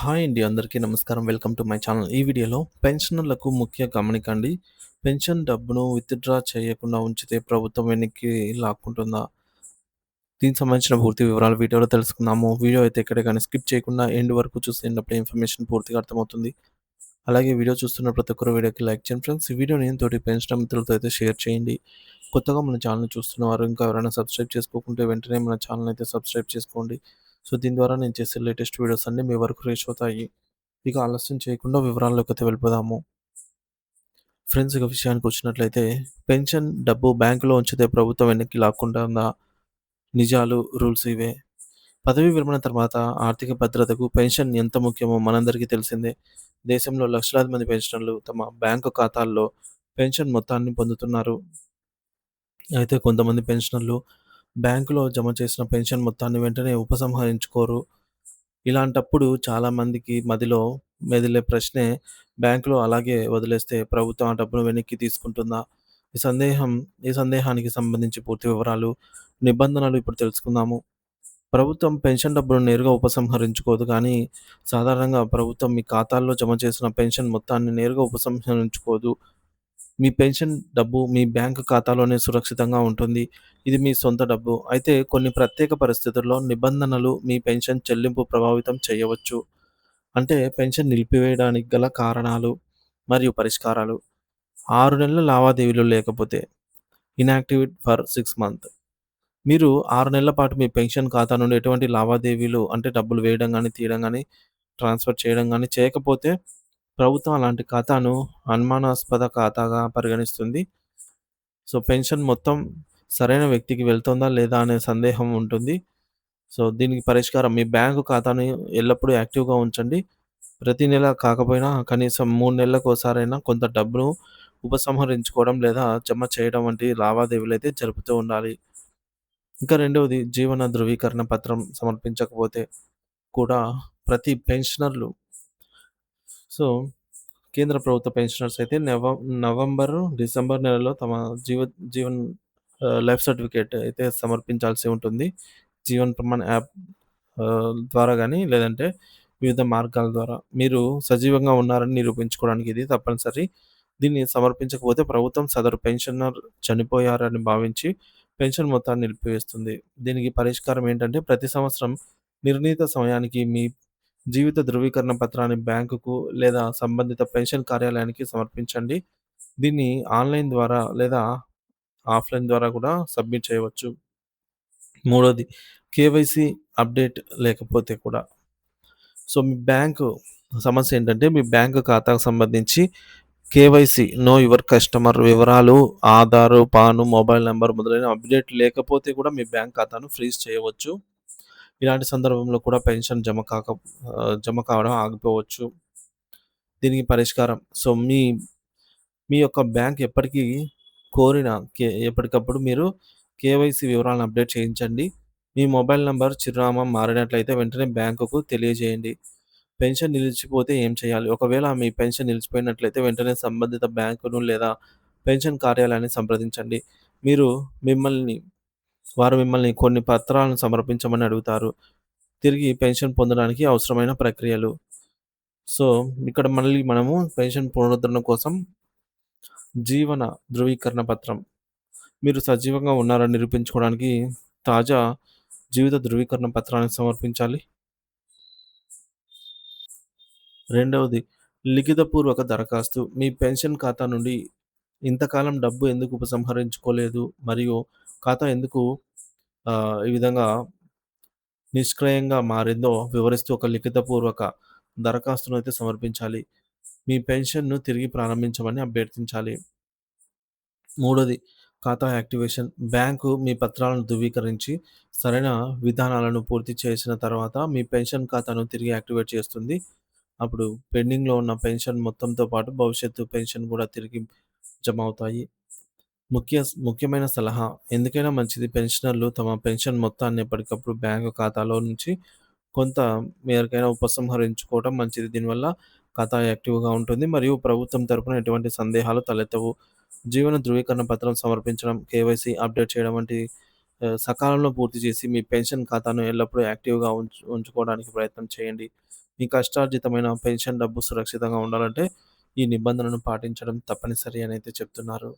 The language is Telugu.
హాయ్ అండి. అందరికీ నమస్కారం. Welcome to my channel. ఈ వీడియోలో పెన్షనర్లకు ముఖ్య గమనికండి పెన్షన్ డబ్బును విత్‌డ్రా చేయకుండా ఉంచితే ప్రభుత్వం వెనక్కి లాక్కుంటుందా? దీనికి సంబంధించిన పూర్తి వివరాలు వీడియోలో తెలుసుకుందాము. వీడియో అయితే ఎక్కడ కానీ స్కిప్ చేయకుండా ఎండ్ వరకు చూసినప్పుడే ఇన్ఫర్మేషన్ పూర్తిగా అర్థమవుతుంది. అలాగే వీడియో చూస్తున్న ప్రతి ఒక్కరు వీడియోకి లైక్ చేయండి ఫ్రెండ్స్. ఈ నేను తోటి పెన్షన్ మిత్రులతో అయితే షేర్ చేయండి. కొత్తగా మన ఛానల్ చూస్తున్నవారు ఇంకా ఎవరైనా సబ్స్క్రైబ్ చేసుకోకుంటే వెంటనే మన ఛానల్ అయితే సబ్స్క్రైబ్ చేసుకోండి. సో, దీని ద్వారా నేను చేసే లేటెస్ట్ వీడియోస్ అన్నీ మీ వరకు రీచ్ అవుతాయి. ఇక ఆలస్యం చేయకుండా వివరాల్లోకైతే వెళ్ళిపోదాము. ఫ్రెండ్స్ ఇక విషయానికొచ్చినట్లయితే పెన్షన్ డబ్బు బ్యాంకులో ఉంచితే ప్రభుత్వం వెనక్కి లాక్కుంటుందా? నిజాలు, రూల్స్ ఇవే. పదవీ విరమణ తర్వాత ఆర్థిక భద్రతకు పెన్షన్ ఎంత ముఖ్యమో మనందరికీ తెలిసిందే. దేశంలో లక్షలాది మంది పెన్షనర్లు తమ బ్యాంకు ఖాతాల్లో పెన్షన్ మొత్తాన్ని పొందుతున్నారు. అయితే కొంతమంది పెన్షనర్లు బ్యాంకులో జమ చేసిన పెన్షన్ మొత్తాన్ని వెంటనే ఉపసంహరించుకోరు. ఇలాంటప్పుడు చాలామందికి మదిలో మెదిలే ప్రశ్నే బ్యాంకులో అలాగే వదిలేస్తే ప్రభుత్వం ఆ డబ్బును వెనక్కి తీసుకుంటుందా? ఈ సందేహం ఈ సందేహానికి సంబంధించి పూర్తి వివరాలు, నిబంధనలు ఇప్పుడు తెలుసుకుందాము. ప్రభుత్వం పెన్షన్ డబ్బును నేరుగా ఉపసంహరించుకోదు కానీ, సాధారణంగా ప్రభుత్వం మీ ఖాతాల్లో జమ చేసిన పెన్షన్ మొత్తాన్ని నేరుగా ఉపసంహరించుకోదు. మీ పెన్షన్ డబ్బు మీ బ్యాంకు ఖాతాలోనే సురక్షితంగా ఉంటుంది. ఇది మీ సొంత డబ్బు. అయితే కొన్ని ప్రత్యేక పరిస్థితుల్లో నిబంధనలు మీ పెన్షన్ చెల్లింపు ప్రభావితం చేయవచ్చు. అంటే పెన్షన్ నిలిపివేయడానికి గల కారణాలు మరియు పరిష్కారాలు. ఆరు నెలల లావాదేవీలు లేకపోతే ఇన్యాక్టివిట్ ఫర్ సిక్స్ మంత్. మీరు ఆరు నెలల పాటు మీ పెన్షన్ ఖాతా నుండి ఎటువంటి లావాదేవీలు అంటే డబ్బులు వేయడం కానీ తీయడం కానీ ట్రాన్స్‌ఫర్ చేయడం కానీ చేయకపోతే ప్రభుత్వం అలాంటి ఖాతాను అనుమానాస్పద ఖాతాగా పరిగణిస్తుంది. సో, పెన్షన్ మొత్తం సరైన వ్యక్తికి వెళ్తుందా లేదా అనే సందేహం ఉంటుంది. సో, దీనికి పరిష్కారం మీ బ్యాంకు ఖాతాను ఎల్లప్పుడూ యాక్టివ్‌గా ఉంచండి. ప్రతి నెల కాకపోయినా కనీసం మూడు నెలలకు ఒకసారైనా కొంత డబ్బును ఉపసంహరించుకోవడం లేదా జమ చేయడం వంటి లావాదేవీలైతే జరుపుతూ ఉండాలి. ఇంకా రెండవది జీవన ధృవీకరణ పత్రం సమర్పించకపోతే కూడా ప్రతి పెన్షనర్లు సో, కేంద్ర ప్రభుత్వ పెన్షనర్స్ అయితే నవ నవంబరు, డిసెంబర్ నెలలో తమ జీవ జీవన్ లైఫ్ సర్టిఫికేట్ అయితే సమర్పించాల్సి ఉంటుంది. జీవన్ ప్రమాణ్ యాప్ ద్వారా కానీ లేదంటే వివిధ మార్గాల ద్వారా. మీరు సజీవంగా ఉన్నారని నిరూపించుకోవడానికి ఇది తప్పనిసరి. దీన్ని సమర్పించకపోతే ప్రభుత్వం సదరు పెన్షనర్ చనిపోయారని భావించి పెన్షన్ మొత్తాన్ని నిలిపివేస్తుంది. దీనికి పరిష్కారం ఏంటంటే ప్రతి సంవత్సరం నిర్ణీత సమయానికి మీ జీవిత ధృవీకరణ పత్రాన్ని బ్యాంకుకు లేదా సంబంధిత పెన్షన్ కార్యాలయానికి సమర్పించండి. దీన్ని ఆన్‌లైన్ ద్వారా లేదా ఆఫ్‌లైన్ ద్వారా కూడా సబ్మిట్ చేయవచ్చు. మూడోది కేవైసీ అప్‌డేట్ లేకపోతే కూడా. సో, మీ బ్యాంకు సమస్య ఏంటంటే మీ బ్యాంకు ఖాతాకు సంబంధించి కేవైసీ నో యువర్ కస్టమర్ వివరాలు ఆధారు, పాను, మొబైల్ నెంబర్ మొదలైన అప్‌డేట్ లేకపోతే కూడా మీ బ్యాంక్ ఖాతాను ఫ్రీజ్ చేయవచ్చు. ఇలాంటి సందర్భంలో కూడా పెన్షన్ జమ కాక జమ కావడం ఆగిపోవచ్చు. దీనికి పరిష్కారం సో, మీ మీ యొక్క బ్యాంక్ ఎప్పటికీ కోరిన కే ఎప్పటికప్పుడు మీరు కేవైసీ వివరాలను అప్‌డేట్ చేయించండి. మీ మొబైల్ నంబర్, చిరునామా మారినట్లయితే వెంటనే బ్యాంకుకు తెలియజేయండి. పెన్షన్ నిలిచిపోతే ఏం చేయాలి? ఒకవేళ మీ పెన్షన్ నిలిచిపోయినట్లయితే వెంటనే సంబంధిత బ్యాంకును లేదా పెన్షన్ కార్యాలయాన్ని సంప్రదించండి. మీరు మిమ్మల్ని వారు మిమ్మల్ని కొన్ని పత్రాలను సమర్పించమని అడుగుతారు. తిరిగి పెన్షన్ పొందడానికి అవసరమైన ప్రక్రియలు. సో, ఇక్కడ మళ్ళీ మనము పెన్షన్ పునరుద్ధరణ కోసం జీవన ధృవీకరణ పత్రం. మీరు సజీవంగా ఉన్నారని నిరూపించుకోవడానికి తాజా జీవిత ధృవీకరణ పత్రాన్ని సమర్పించాలి. రెండవది లిఖితపూర్వక దరఖాస్తు. మీ పెన్షన్ ఖాతా నుండి ఇంతకాలం డబ్బు ఎందుకు ఉపసంహరించుకోలేదు? మరియు ఖాతా ఎందుకు ఈ విధంగా నిష్క్రయంగా మారిందో వివరిస్తూ ఒక లిఖితపూర్వక దరఖాస్తును అయితే సమర్పించాలి. మీ పెన్షన్‌ను తిరిగి ప్రారంభించమని అభ్యర్థించాలి. మూడోది ఖాతా యాక్టివేషన్. బ్యాంకు మీ పత్రాలను ధృవీకరించి సరైన విధానాలను పూర్తి చేసిన తర్వాత మీ పెన్షన్ ఖాతాను తిరిగి యాక్టివేట్ చేస్తుంది. అప్పుడు పెండింగ్‌లో ఉన్న పెన్షన్ మొత్తంతో పాటు భవిష్యత్తు పెన్షన్ కూడా తిరిగి జమ అవుతాయి. ముఖ్య ముఖ్యమైన సలహా ఎందుకైనా మంచిది పెన్షనర్లు తమ పెన్షన్ మొత్తాన్ని ఎప్పటికప్పుడు బ్యాంకు ఖాతాలో నుంచి కొంత మేరకైనా ఉపసంహరించుకోవడం మంచిది. దీనివల్ల ఖాతా యాక్టివ్‌గా ఉంటుంది మరియు ప్రభుత్వం తరపున ఎటువంటి సందేహాలు తలెత్తవు. జీవన ధృవీకరణ పత్రం సమర్పించడం, కేవైసీ అప్‌డేట్ చేయడం వంటి సకాలంలో పూర్తి చేసి మీ పెన్షన్ ఖాతాను ఎల్లప్పుడూ యాక్టివ్‌గా ఉంచు ఉంచుకోవడానికి ప్రయత్నం చేయండి. మీ కష్టార్జితమైన పెన్షన్ డబ్బు సురక్షితంగా ఉండాలంటే ఈ నిబంధనను పాటించడం తప్పనిసరి అని అయితే చెప్తున్నారు.